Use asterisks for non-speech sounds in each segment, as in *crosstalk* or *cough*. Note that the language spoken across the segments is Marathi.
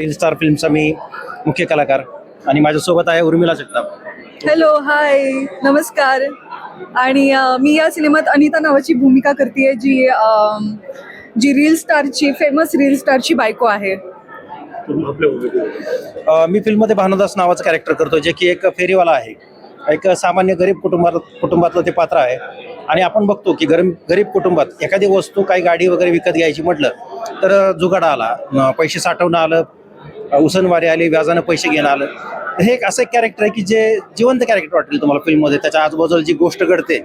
रील स्टार फिल्मचा मी मुख्य कलाकार आणि माझ्यासोबत आहे उर्मिला जगताप. हॅलो हाय नमस्कार. आणि मी या सिनेमात अनिता नावाची भूमिका करते जी जी रील स्टारची फेमस रील स्टारची बायको आहे. मी फिल्ममध्ये भानुदास नावाचं कॅरेक्टर करतो जे की एक फेरीवाला आहे. एक सामान्य गरीब कुटुंबात कुटुंबातलं ते पात्र आहे. आणि आपण बघतो की गरीब गरीब कुटुंबात एखादी वस्तू काही गाडी वगैरे विकत घ्यायची म्हटलं तर जुगाड आला पैसे साठवणं आलं उसनवारी आली व्याजानं पैसे घेणं आलं. तर हे एक असं कॅरेक्टर आहे की जे जिवंत कॅरेक्टर वाटेल तुम्हाला फिल्ममध्ये त्याच्या आजूबाजूला जी गोष्ट घडते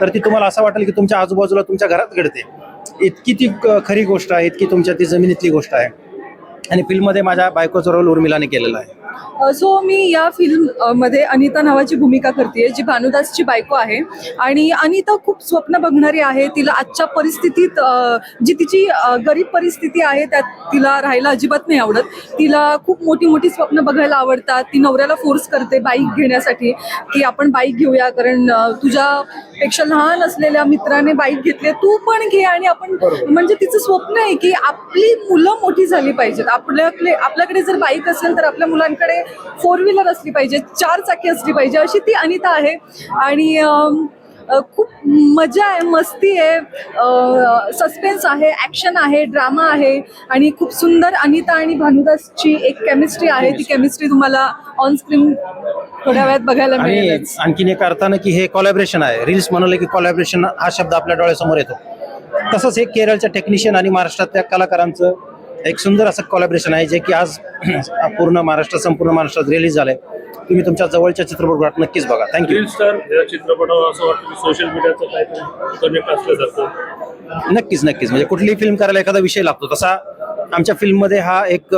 तर ती तुम्हाला असं वाटेल की तुमच्या आजूबाजूला तुमच्या घरात घडते. इतकी ती खरी गोष्ट आहे इतकी तुमच्या ती जमिनीतली गोष्ट आहे. आणि फिल्ममध्ये माझ्या बायकोचा रोल उर्मिलाने केलेला आहे. सो मी या फिल्ममध्ये अनिता नावाची भूमिका करते जी भानुदासची बायको आहे. आणि अनिता खूप स्वप्न बघणारी आहे. तिला आजच्या परिस्थितीत जी तिची गरीब परिस्थिती आहे त्यात तिला राहायला अजिबात नाही आवडत. तिला खूप मोठी मोठी स्वप्न बघायला आवडतात. ती नवऱ्याला फोर्स करते बाईक घेण्यासाठी की आपण बाईक घेऊया कारण तुझ्या तुझ्यापेक्षा लहान असलेल्या मित्राने बाईक घेतली तू पण घे आणि आपण म्हणजे तिचं स्वप्न आहे की आपली मुलं मोठी झाली पाहिजेत. आपल्याकडे आपल्याकडे जर बाईक असेल तर आपल्या मुलांकडे फोर व्हीलर असली पाहिजे चार चाकी असली पाहिजे अशी ती अनिता आहे. आणि खूप मजा आहे मस्ती आहे सस्पेन्स आहे ॲक्शन आहे ड्रामा आहे आणि खूप सुंदर अनिता आणि भानुदासची एक केमिस्ट्री आहे. ती केमिस्ट्री तुम्हाला ऑन स्क्रीन थोड्या वेळात बघायला मिळेल आणखीन एक अर्थानं की हे कॉलॅबरेशन आहे. रील्स म्हणलं की कॉलॅबरेशन हा शब्द आपल्या डोळ्यासमोर येतो. तसंच हे केरळच्या टेक्निशियन आणि महाराष्ट्रातल्या कलाकारांचं एक सुंदर असं कॉलॅबरेशन आहे जे की आज *clears throat* पूर्ण महाराष्ट्र संपूर्ण महाराष्ट्रात रिलीज झालंय. तुम्ही तुमच्या जवळच्या चित्रपटगृहात नक्कीच बघा. थँक्यू स्टार या चित्रपटावर असं वाटतं की सोशल मीडियाचं काहीतरी कनेक्ट असल्यासारखं नक्कीच नक्कीच. म्हणजे कुठलीही फिल्म करायला एखादा विषय लागतो. तसा आमच्या फिल्ममध्ये हा एक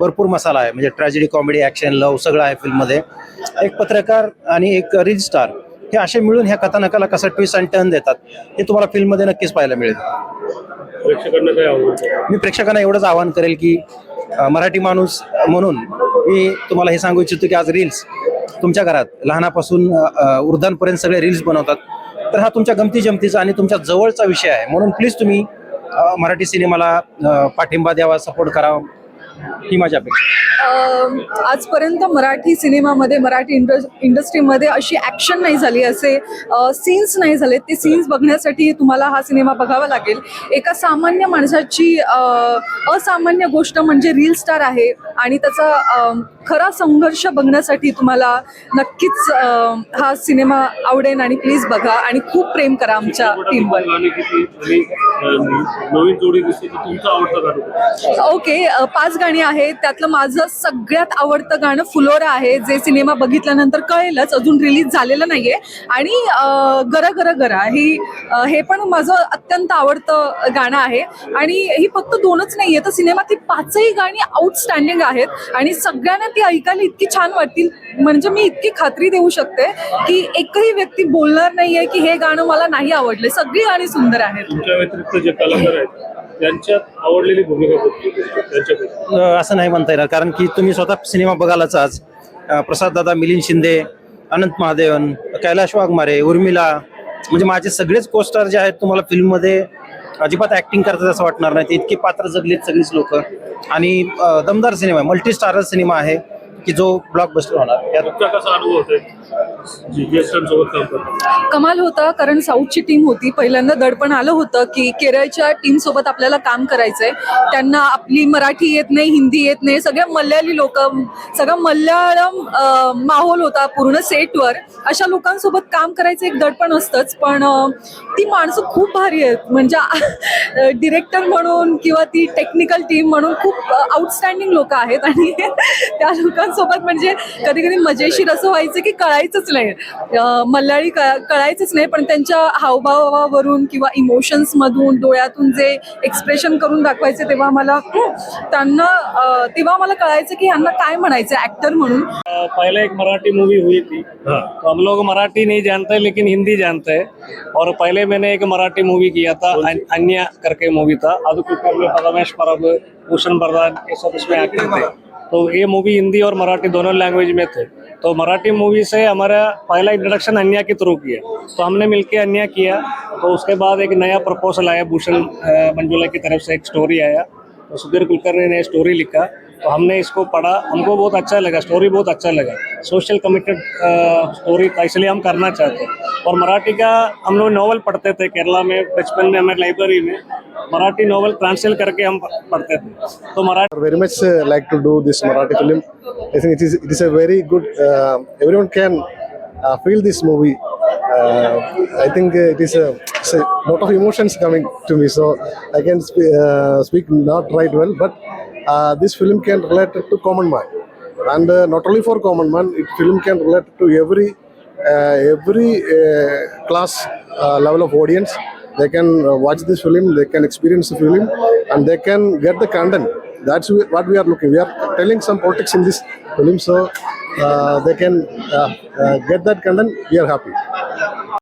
भरपूर मसाला आहे. म्हणजे ट्रॅजेडी कॉमेडी ॲक्शन लव सगळं आहे फिल्ममध्ये एक पत्रकार आणि एक रील स्टार हे असे मिळून ह्या कथानकाला कसा ट्विस्ट आणि टर्न देतात हे तुम्हाला फिल्ममध्ये नक्कीच पाहायला मिळेल. प्रेक्षकांना काय मी प्रेक्षकांना एवढंच आवाहन करेल की मराठी माणूस म्हणून मी तुम्हाला हे सांगू इच्छितो की आज रील्स तुमच्या घरात लहानापासून वृद्धांपर्यंत सगळे रील्स बनवतात. तर हा तुमच्या गमती जमतीचा आणि तुमच्या जवळचा विषय आहे. म्हणून प्लीज तुम्ही मराठी सिनेमाला पाठिंबा द्यावा सपोर्ट करावा ही माझी अपेक्षा आजपर्यंत मराठी सिनेमामध्ये मराठी इंड इंडस्ट्रीमध्ये अशी ॲक्शन नाही झाली असे सीन्स नाही झाले. ते सीन्स बघण्यासाठी तुम्हाला हा सिनेमा बघावा लागेल. एका सामान्य माणसाची असामान्य गोष्ट म्हणजे रील स्टार आहे. आणि त्याचा खरा संघर्ष बघण्यासाठी तुम्हाला नक्कीच हा सिनेमा आवडेल आणि प्लीज बघा आणि खूप प्रेम करा आमच्या टीमवर? ओके पाच गाणी आहेत. त्यातलं माझं सगळ्यात आवडतं गाणं फुलोरा आहे. जे सिनेमा बघितल्यानंतर कळेलच अजून रिलीज झालेलं नाहीये. आणि गरा गरा गरा ही हे पण माझं अत्यंत आवडतं गाणं आहे. आणि ही फक्त दोनच नाहीये तर सिनेमातली पाचही गाणी आउटस्टँडिंग आहेत. आणि सगळ्यांना ती ऐकायला इतकी छान वाटतील. म्हणजे मी इतकी खात्री देऊ शकते की एकही व्यक्ती बोलणार नाहीये की हे गाणं मला नाही आवडले. सगळी गाणी सुंदर आहेत. तुमच्या व्यतिरिक्त जे कलाकार आहेत त्यांच्यात आवडलेली भूमिका कोणती? त्यांच्यापैकी. अ, असं नाही म्हणता येणार. कारण की तुम्ही स्वतः सिनेमा बघालाच आज. प्रसाद दादा मिलिंद शिंदे अनंत महादेवन कैलाश वाघमारे उर्मिला म्हणजे माझे सगळेच कोस्टार जे आहेत तुम्हाला फिल्ममध्ये अजिबात ऍक्टिंग करतात असं वाटणार नाही. इतकी पात्र जगलीत सगळीच लोक. आणि दमदार सिनेमा आहे. मल्टी स्टारर सिनेमा आहे. की जो ब्लॉकबस्टर होणार यात तुमचा कसा अनुभव होतोय? जी ज्येष्ठांसोबत काम करतो कमाल होता कारण साऊथची टीम होती. पहिल्यांदा दडपण आलं होतं की केरळच्या टीम सोबत आपल्याला काम करायचंय. त्यांना आपली मराठी येत नाही हिंदी येत नाही सगळ्या मल्याळी लोक सगळं मल्याळम अं, माहोल होता पूर्ण सेटवर अशा लोकांसोबत काम करायचं एक दडपण असतंच पण अं, ती माणसं खूप भारी आहेत. म्हणजे डिरेक्टर म्हणून किंवा ती टेक्निकल टीम म्हणून खूप आउटस्टँडिंग लोक आहेत. आणि *laughs* त्या लोकांसोबत म्हणजे कधी कधी मजेशीर असं व्हायचं की कळायचंच नाही. मल्याळी कळायचंच नाही पण त्यांच्या हावभावावरून किंवा इमोशन्स मधून डोळ्यातून जे एक्सप्रेशन करून दाखवायचे तेव्हा मला त्यांना तेव्हा मला कळायचं की यांना काय म्हणायचं ऍक्टर म्हणून. पहले एक मराठी मूवी हुई थी. तो हम लोग मराठी नहीं जानते लेकिन हिंदी जानते हैं। और पहले मैंने एक मराठी मूवी किया था अन- अन्य करके मूवी था। अदुकुकर में परमेश परब भूषण बरदान ये सब इसमें एक्टिंग थे। तो ये मूवी हिंदी और मराठी दोनों लैंग्वेज में थे। तो मराठी मूवी से हमारा पहला इंट्रोडक्शन अन्या के थ्रू किया तो हमने मिलके अन्या किया। तो उसके बाद एक नया प्रपोजल आया, भूषण मंजुला की तरफ़ से एक स्टोरी आया। तो सुधीर कुलकर्णी ने स्टोरी लिखा। तो हमने इसको पढ़ा, हमको बहुत अच्छा लगा स्टोरी बहुत अच्छा लगा। सोशल कमिटेड स्टोरी था, इसलिए हम करना चाहते हैं। और मराठी का, हम लोग नॉवल पढ़ते थे, केरला में, बचपन में हमें लाइब्रेरी में। मराठी नॉवल ट्रांसलेट करके हम पढ़ते थे। तो Marathi very much like to do this Marathi film it is a very good everyone can feel this movie I think it is lot of emotions coming to me so I can speak not right well but uh, this film can relate to common man, and uh, not only for common man, it film can relate to every uh, every uh, class uh, level of audience. They can uh, watch this film, they can experience the film, and they can get the content. That's what we are looking. We are telling some politics in this film, so uh, they can uh, uh, get that content. We are happy.